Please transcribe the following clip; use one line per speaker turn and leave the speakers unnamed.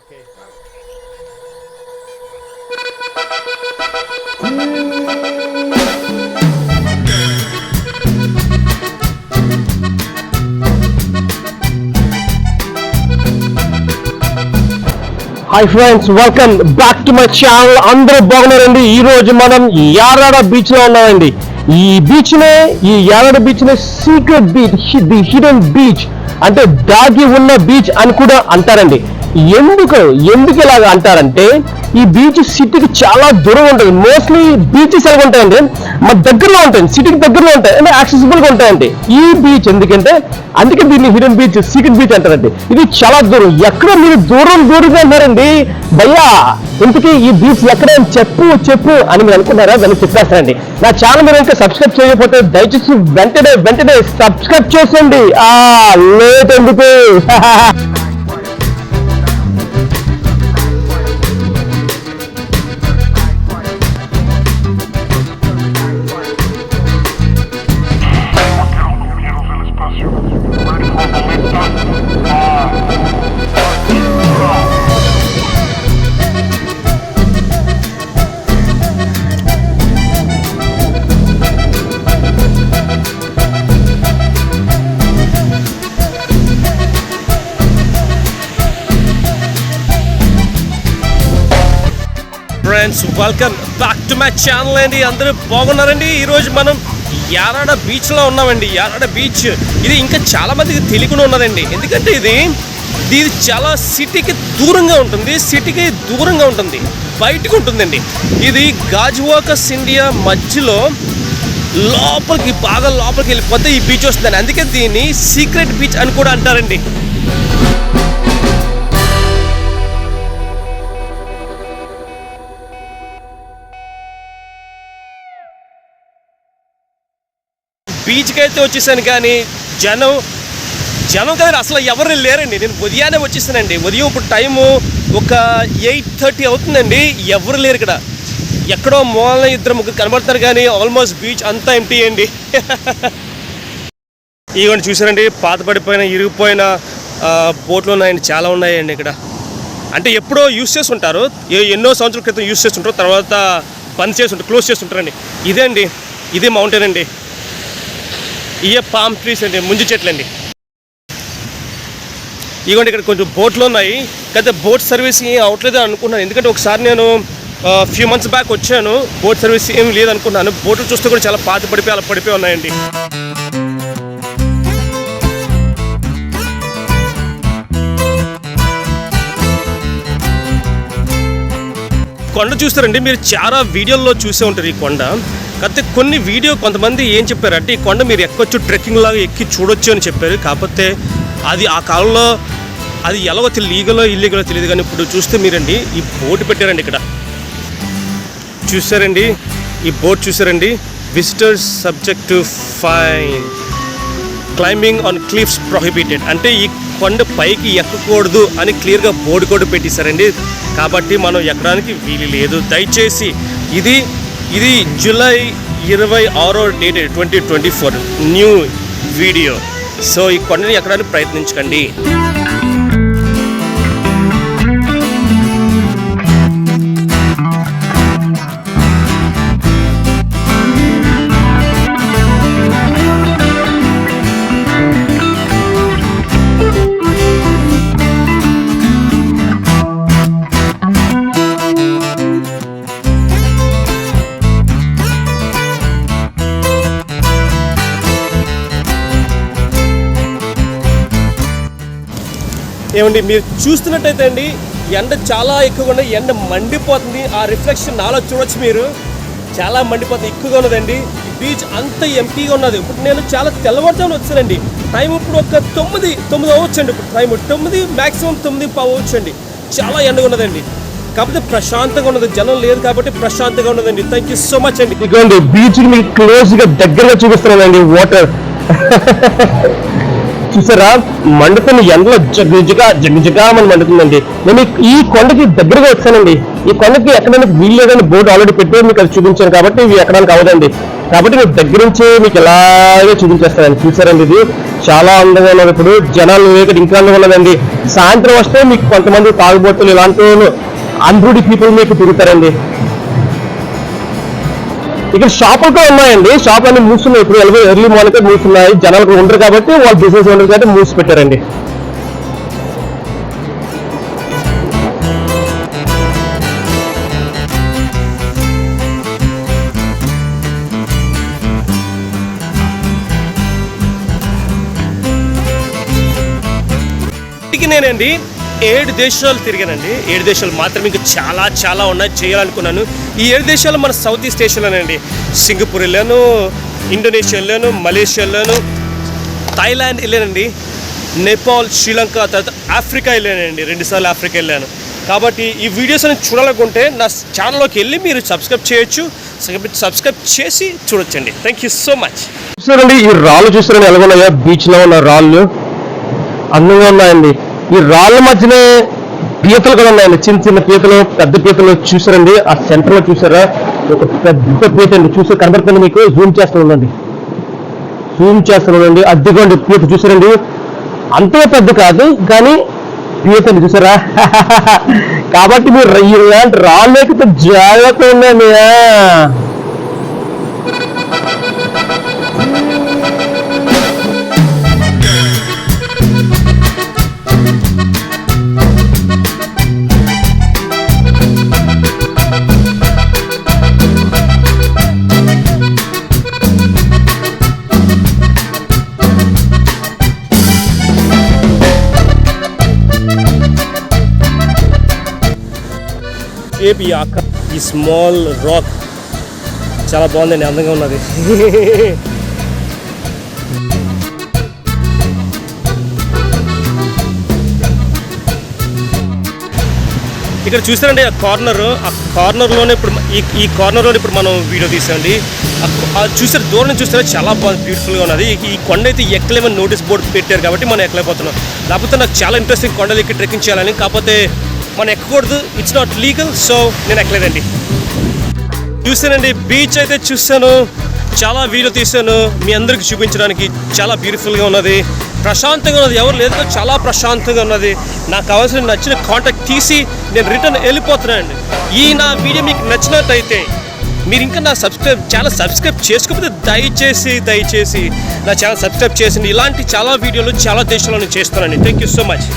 Okay. Hi friends welcome back to my channel అందరూ బాగున్నారండి. ఈ రోజు మనం యారాడ బీచ్లో ఉన్నామండి. ఈ బీచ్ నే ఈ యారాడ బీచ్ నే secret beach the hidden beach అంటే దాగి ఉన్న బీచ్ అని కూడా అంటారండి. ఎందుకు ఎందుకు ఇలాగ అంటారంటే ఈ బీచ్ సిటీకి చాలా దూరం ఉంటుంది. మోస్ట్లీ బీచెస్ ఎలా ఉంటాయండి? మా దగ్గరలో ఉంటాయి. సిటీకి దగ్గరలో ఉంటాయి. అంటే యాక్సెసిబుల్గా ఉంటాయండి. ఈ బీచ్ ఎందుకంటే అందుకే దీన్ని హిడెన్ బీచ్ సీక్రెట్ బీచ్ అంటారండి. ఇది చాలా దూరం. ఎక్కడ మీరు దూరం దూరంగా ఉన్నారండి? భయ్యా ఇంతకీ ఈ బీచ్ ఎక్కడ చెప్పు చెప్పు అని మీరు అనుకున్నారా దాన్ని చెప్పేస్తానండి. నా ఛానల్ మీరు ఇంకా సబ్స్క్రైబ్ చేయకపోతే దయచేసి వెంటనే వెంటనే సబ్స్క్రైబ్ చేసేయండి. ఆ లేట్ ఎందుకు friends welcome back to my channel అండి. అందరూ బాగున్నారండి. ఈరోజు మనం యారాడ బీచ్లో ఉన్నామండి. యారాడ బీచ్ ఇది ఇంకా చాలామందికి తెలియకుండా ఉన్నదండి. ఎందుకంటే ఇది ఇది చాలా సిటీకి దూరంగా ఉంటుంది. సిటీకి దూరంగా ఉంటుంది. బయటకు ఉంటుందండి. ఇది గాజువాకస్ ఇండియా మధ్యలో లోపలికి బాగా లోపలికి వెళ్ళిపోతే ఈ బీచ్ వస్తుందండి. అందుకే దీన్ని సీక్రెట్ బీచ్ అని కూడా అంటారండి. బీచ్కి అయితే వచ్చేసాను కానీ జనం జనం కదా అసలు ఎవరు లేరండి. నేను ఉదయాన్నే వచ్చేసానండి. ఉదయం ఇప్పుడు టైము ఒక ఎయిట్ థర్టీ అవుతుందండి. ఎవరు లేరు ఇక్కడ. ఎక్కడో మూలన ఇద్దరు ముగ్గురు కనబడతారు కానీ ఆల్మోస్ట్ బీచ్ అంతా ఎంటీ అండి. ఇవన్నీ చూసారండి పాత పడిపోయిన ఇరిగిపోయిన బోట్లు ఉన్నాయండి. చాలా ఉన్నాయండి ఇక్కడ. అంటే ఎప్పుడో యూస్ చేసి ఉంటారు ఎన్నో సంవత్సరాల క్రితం యూస్ చేస్తుంటారు తర్వాత బంద్ చేసి ఉంటారు క్లోజ్ చేస్తుంటారండి ఇదే అండి ఇదే మౌంటైన్ అండి. ఇయే పామ్ ట్రీస్ అండి ముంజు చెట్లు అండి ఇదిగోండి ఇక్కడ కొంచెం బోట్లు ఉన్నాయి. కదా బోట్ సర్వీస్ ఏం అవట్లేదు అనుకున్నాను ఎందుకంటే ఒకసారి నేను ఫ్యూ మంత్స్ బ్యాక్ వచ్చాను. బోట్ సర్వీస్ ఏం లేదనుకున్నాను బోట్లు చూస్తే కూడా చాలా పాత పడిపోయి అలా పడిపోయి ఉన్నాయండి. కొండ చూస్తారండి. మీరు చాలా వీడియోల్లో చూసే ఉంటారు ఈ కొండ. కాకపోతే కొన్ని వీడియో కొంతమంది ఏం చెప్పారంటే ఈ కొండ మీరు ఎక్కొచ్చు ట్రెక్కింగ్ లాగా ఎక్కి చూడొచ్చు అని చెప్పారు. కాకపోతే అది ఆ కాలంలో అది ఎలాగో తెలియదు లీగలో ఇల్లీగలో తెలియదు కానీ ఇప్పుడు చూస్తే మీరండి ఈ బోర్డు పెట్టారండి ఇక్కడ. చూసారండి? ఈ బోర్డు చూసారండి? Visitors subject to fine climbing on cliffs prohibited అంటే ఈ కొండ పైకి ఎక్కకూడదు అని క్లియర్గా బోర్డు కూడా పెట్టేశారండి. కాబట్టి మనం ఎక్కడానికి వీలు లేదు. దయచేసి ఇది ఇది జూలై ఇరవై ఆరో date twenty twenty four new video so ఈ కొండని ఎక్కడానికి ప్రయత్నించకండి. ఏమండి మీరు చూస్తున్నట్టయితే అండి ఎండ చాలా ఎక్కువగా ఉంది ఎండ మండిపోతుంది. ఆ రిఫ్లెక్షన్ నాలో చూడొచ్చు మీరు. చాలా మండిపోతుంది ఎక్కువగా ఉన్నదండి. బీచ్ అంత ఎంటీగా ఉన్నది. ఇప్పుడు నేను చాలా తెల్లవారుజామున వచ్చానండి. టైం ఇప్పుడు ఒక తొమ్మిది తొమ్మిది అవ్వచ్చండి. ఇప్పుడు టైం తొమ్మిది మాక్సిమం తొమ్మిది పావు అవ్వచ్చండి. చాలా ఎండగా ఉన్నదండి. కాకపోతే ప్రశాంతంగా ఉన్నది. జనం లేదు కాబట్టి ప్రశాంతంగా ఉన్నదండి. థ్యాంక్ యూ సో మచ్ అండి.
ఇదిగోండి బీచ్ మీకు క్లోజ్గా దగ్గరగా చూపిస్తున్నానండి వాటర్ చూసారా? మండుతున్న ఎండలో జగ్గుజగా జగ్గుజగా మనం మండుతుందండి. నేను ఈ- కొండకి దగ్గరగా వచ్చానండి. ఈ కొండకి ఎక్కడానికి వీలు లేదని బోర్డు ఆల్రెడీ పెట్టి మీకు అది చూపించాను కాబట్టి ఇవి ఎక్కడానికి అవదండి. కాబట్టి మీకు దగ్గర నుంచి మీకు ఎలాగే చూపించేస్తానండి. చూసారండి ఇది? చాలా అందంగా ఉన్నది ఇప్పుడు. జనాలు ఇక్కడ ఇంకా అందంగా ఉన్నదండి. సాయంత్రం వస్తే మీకు కొంతమంది తాగుబోతులు ఇలాంటి అన్రూడి పీపుల్ మీకు తిరుగుతారండి. ఇక్కడ షాపులు కూడా ఉన్నాయండి. షాప్ అన్ని మూస్తున్నాయి ఇప్పుడు ఎర్లీ ఎర్లీ మార్నింగ్ మూస్తున్నాయి జనాలకు ఉండరు కాబట్టి వాళ్ళు బిజినెస్ ఉండరు కాబట్టి మూసి పెట్టారండి.
నేనండి. ఏడు దేశాలు తిరిగానండి. ఏడు దేశాలు మాత్రం ఇంకా చాలా చాలా ఉన్నాయి. చేయాలనుకున్నాను. ఈ ఏడు దేశాలు మన సౌత్ ఈస్ట్ ఏషియాలోనండి సింగపూర్ వెళ్ళాను ఇండోనేషియా వెళ్ళాను మలేషియా వెళ్ళాను థాయిలాండ్ వెళ్ళానండి. నేపాల్ శ్రీలంక తర్వాత ఆఫ్రికా వెళ్ళానండి. రెండుసార్లు ఆఫ్రికా వెళ్ళాను. కాబట్టి ఈ వీడియోస్ అని చూడాలనుకుంటే నా ఛానల్లోకి వెళ్ళి మీరు సబ్స్క్రైబ్ చేయొచ్చు. సబ్స్క్రైబ్ చేసి చూడొచ్చండి. Thank you so much.
చూసారండి ఈ రాళ్ళు చూసారండి ఎలా బీచ్లో ఉన్న రాళ్ళు అందంగా ఉన్నాయండి. ఈ రాళ్ళ మధ్యనే పీతలు కూడా ఉన్నాయండి చిన్న చిన్న పీతలు పెద్ద పీతలు చూసారండి. ఆ సెంటర్లో చూసారా? ఒక పెద్ద పీత అండి. చూసి కనబడుతుంది మీకు. జూమ్ చేస్తూ ఉండండి. జూమ్ చేస్తూ ఉండండి. అద్దెకోండి పీత చూసారండి. అంతే పెద్ద కాదు కానీ పీతలు చూసారా? కాబట్టి మీరు ఇలాంటి రాళ్ళు ఎక్కితే జాగ్రత్త ఉండండి. ఆ.
ఈ అక్క ఈ స్మాల్ రాక్ చాలా బాగుందండి అందంగా ఉన్నది. ఇక్కడ చూసారండి ఆ కార్నర్ ఆ కార్నర్లోనే ఇప్పుడు ఈ ఈ కార్నర్లో ఇప్పుడు మనం వీడియో తీసామండి. చూసారు దూరం చూస్తే చాలా బాగా బ్యూటిఫుల్గా ఉన్నది. ఈ- ఈ కొండ అయితే ఎక్కలేమని నోటీస్ బోర్డు పెట్టారు కాబట్టి మనం ఎక్కలేకపోతున్నాం. లేకపోతే నాకు చాలా ఇంట్రెస్టింగ్ కొండలు ఎక్కి ట్రెక్కింగ్ చేయాలని కాకపోతే మనం ఎక్కకూడదు ఇట్స్ నాట్ లీగల్ సో నేను ఎక్కలేదండి. చూసానండి బీచ్ అయితే చూసాను చాలా వీడియో తీశాను మీ అందరికి చూపించడానికి చాలా బ్యూటిఫుల్గా ఉన్నది. ప్రశాంతంగా ఉన్నది ఎవరు లేదు చాలా ప్రశాంతంగా ఉన్నది. నాకు కావాల్సిన నచ్చిన కాంటాక్ట్ తీసి నేను రిటర్న్ వెళ్ళిపోతున్నానండి. ఈ నా వీడియో మీకు నచ్చినట్టయితే మీరు ఇంకా నా సబ్స్క్రైబ్ ఛానల్ సబ్స్క్రైబ్ చేసుకోకపోతే దయచేసి దయచేసి నా ఛానల్ సబ్స్క్రైబ్ చేసింది ఇలాంటి చాలా వీడియోలు చాలా దేశాల్లో నేను చేస్తానండి థ్యాంక్ యూ సో మచ్